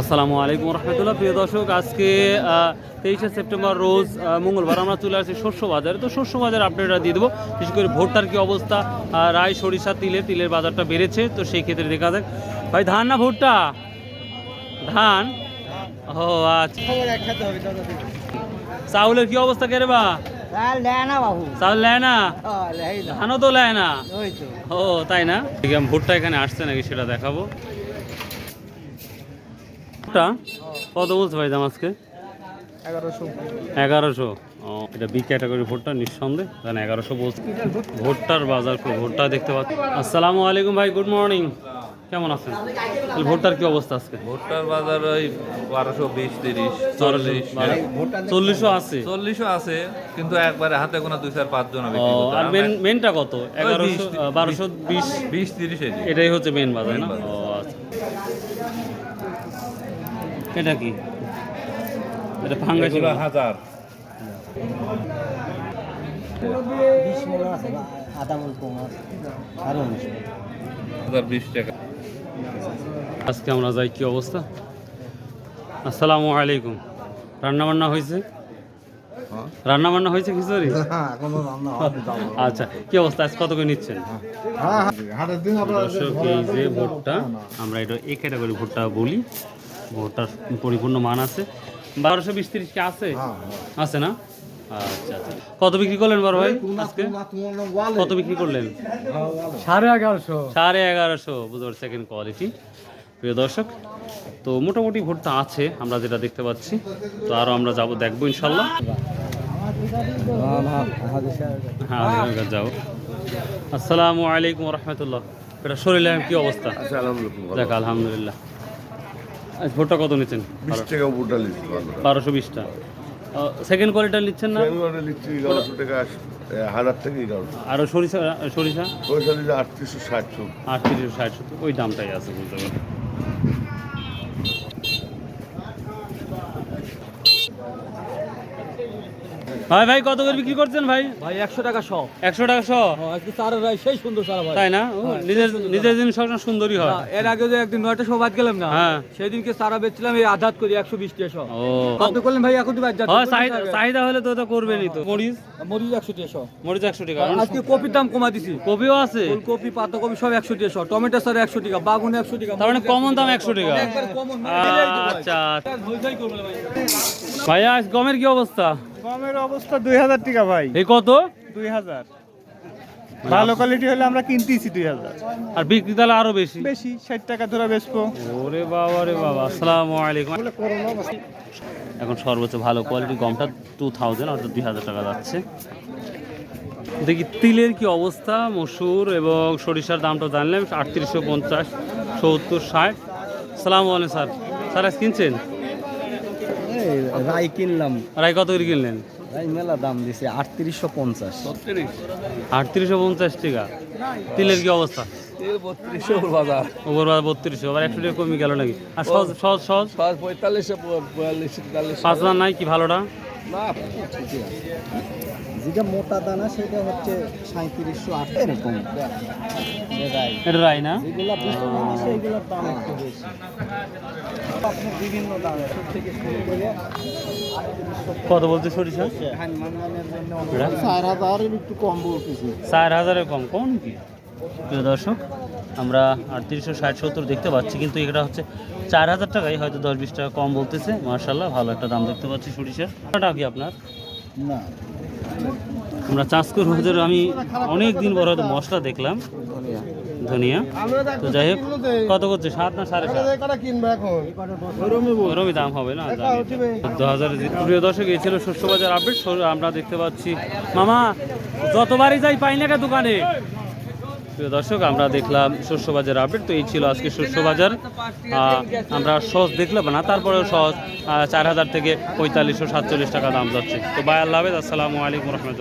আসসালামু আলাইকুম রহমতুল্লাহ। প্রিয় দর্শক আজকে তেইশে সেপ্টেম্বর রোজ মঙ্গলবার আমরা চলে আসছি শস্য বাজারে তো শস্য বাজার আপডেটটা দিয়ে দেবো। বিশেষ করে ভুট্টার কি অবস্থা? রায় সরিষা তিলে তিলের বাজারটা বেড়েছে। তো সেই ক্ষেত্রে দেখা যাক। ভাই ধান না ভুট্টা? ধান? ও আচ্ছা। চাউলের কি অবস্থা কে রে বা? চাউল না ধানও তো নেয় না। ও তাই না? ভুট্টা এখানে আসছে নাকি সেটা দেখাবো। ভুট্টা কত বলছে ভাই দাম আজকে? এগারোশো। এগারোশো। এটা বি ক্যাটাগরি ভোটটা নিঃসন্দেহে। কারণ এগারোশো বলছে। ভুট্টার বাজার খুব ভুট্টা দেখতে পাচ্ছি। আসসালামু আলাইকুম ভাই গুড মর্নিং কেমন আছেন? তাহলে ভুট্টার কি অবস্থা আজকে? ভোটটার বাজার ওই বারোশো বিশ তিরিশ চল্লিশ চল্লিশ। চল্লিশও আছে। চল্লিশও আছে কিন্তু একবারে হাতে গোনা দুই চার পাঁচ জন আর মেন মেনটা কত? এগারোশো বারোশো বিশ বিশ। তিরিশ এটাই হচ্ছে মেন বাজার না Main বাজার। ও আচ্ছা এটা কি? এটা ফাঙ্গাস এগুলো হাজার। টাকা। আজকে আমরা যাই কি অবস্থা? আসসালামু আলাইকুম। রান্না বান্না হয়েছে? রান্না বান্না হয়েছে খিচুড়ি? আচ্ছা কি অবস্থা? আজ কত করে নিচ্ছেন? দর্শক এই যে ভুট্টা। আমরা এটা এই ক্যাটাগরি ভুট্টা বলি। ভুট্টার পরিপূর্ণ মান আছে। বারোশো বিশ তিরিশ কি আছে আছে না? আচ্ছা আচ্ছা। কত বিক্রি করলেন বড় ভাই আজকে? কত বিক্রি করলেন? সাড়ে এগারোশো। সাড়ে এগারোশো বুঝতে পারছি সেকেন্ড কোয়ালিটি প্রিয় দর্শক তো মোটামুটি ভুট্টা আছে আমরা যেটা দেখতে পাচ্ছি। তো আরও আমরা যাব দেখব ইনশাল্লাহ। হ্যাঁ যাব। আসসালামু আলাইকুম রহমতুল্লাহ। এটা শরীরের কি অবস্থা? দেখ আলহামদুলিল্লাহ। ভুট্টা কত নিচ্ছেন? বিশ টাকা বুটা নিচ্ছি বারোশো বিশটা সেকেন্ড কোয়ালিটা নিচ্ছেন না? নিচ্ছি এগারোশো টাকা হাজার থেকে এগারোশো। আরও সরিষা সরিষা? সরিষা নিচ্ছে আটত্রিশশো ষাট আটত্রিশশো ষাট ওই দামটাই আছে বলতে পারি ভাই ভাই কত করে বিক্রি করছেন ভাই? ভাই একশো টাকা শ একশো টাকা শ আজকে চারা ভাই সেই সুন্দর চারা ভাই। তাই না? নিজের নিজের জিনিস সবসময় সুন্দরই হয়। এর আগে যে একদিন নয়টা সময় বাদ গেলাম না হ্যাঁ। সেদিনকে চারা বেচছিলাম এই আধাত করি একশো বিশ টাকা শ কত করলেন ভাই এখন বাদ হয় চাহিদা হলে তো এটা করবেনই তো। মরিচ? মরিচ একশো টাকা শ মরিচ একশো টাকা। আজকে কপির দাম কমা দিছি। কপিও আছে? ফুলকপি পাতাকপি সব একশো টাকা শ টমেটো স্যার একশো টাকা বাগুন একশো টাকা তার মানে কমন দাম একশো টাকা। একবার common, আচ্ছা। ভাইয়া আজ গমের কি অবস্থা? গমের অবস্থা দুই হাজার টাকা ভাই। এই কত? দুই হাজার। ভালো কোয়ালিটি হলে আমরা কিনতেছি দুই হাজার। আর বিক্রি তাহলে আরও বেশি? বেশি ষাট টাকা ধরে বেচবো। ওরে বাবা রে বাবা আসসালামু আলাইকুম। এখন সর্বোচ্চ ভালো কোয়ালিটি গমটা টু থাউজেন্ড অর্থাৎ দুই হাজার টাকা যাচ্ছে। দেখি তিলের কি অবস্থা মসুর এবং সরিষার দামটা জানলাম আটত্রিশশো পঞ্চাশ সত্তর ষাট। সালাম আলাইকুম স্যার। স্যার আজ কিনছেন? রাই কিনলাম। আর এই কত করে কিনলেন? রাই মেলা দাম দিছে আটত্রিশশো পঞ্চাশ। আটত্রিশশো পঞ্চাশ টাকা। তিলের কি অবস্থা? বত্রিশশো বাজার। ওপর বত্রিশশো আবার একশো টাকা কমে গেল নাকি? আর সহজ সহজ সহজ? পঁয়তাল্লিশশো তেতাল্লিশ। পাঁচ হাজার নাই কি ভালোটা? যেটা মোটা দানা সেটা হচ্ছে সাঁত্রিশশো আট এরকম। এটা রাই না? দাম একটু বেশি। বিভিন্ন দামের থেকে শুরু করে কত বলছে সরিষা? চার হাজারের একটু কম বলতেছি। চার হাজারের কম কোন কি প্রিয় দর্শক আমরা আটত্রিশশো ষাট সত্তর দেখতে পাচ্ছি কিন্তু এটা হচ্ছে চার হাজার টাকায় হয়তো দশ বিশ টাকা কম বলতেছে। মার্শাল্লাহ ভালো একটা দাম দেখতে পাচ্ছি সরিষার। ওটা কি আপনার? না। আমরা চাষকুর হাজার আমি অনেক দিন বড় হয়তো মশলা দেখলাম। ধনিয়া। তো যাই হোক কত করছে? সাত না সাড়ে সাত? ওরমই দাম হবে না? চোদ্দ হাজার প্রিয় দর্শক এই ছিল শস্য বাজার আপডেট আমরা দেখতে পাচ্ছি। মামা যতবারই যাই পাই না কে দোকানে? প্রিয় দর্শক আমরা দেখলাম শস্য বাজার আপডেট। তো এই ছিল আজকে শস্য বাজার আমরা সহজ দেখলাম না তারপরেও সহজ চার হাজার থেকে পঁয়তাল্লিশশো সাতচল্লিশ টাকা দাম যাচ্ছে। তো বাই আল্লাহ আসসালামু আলাইকুম রহমতুল্লাহ।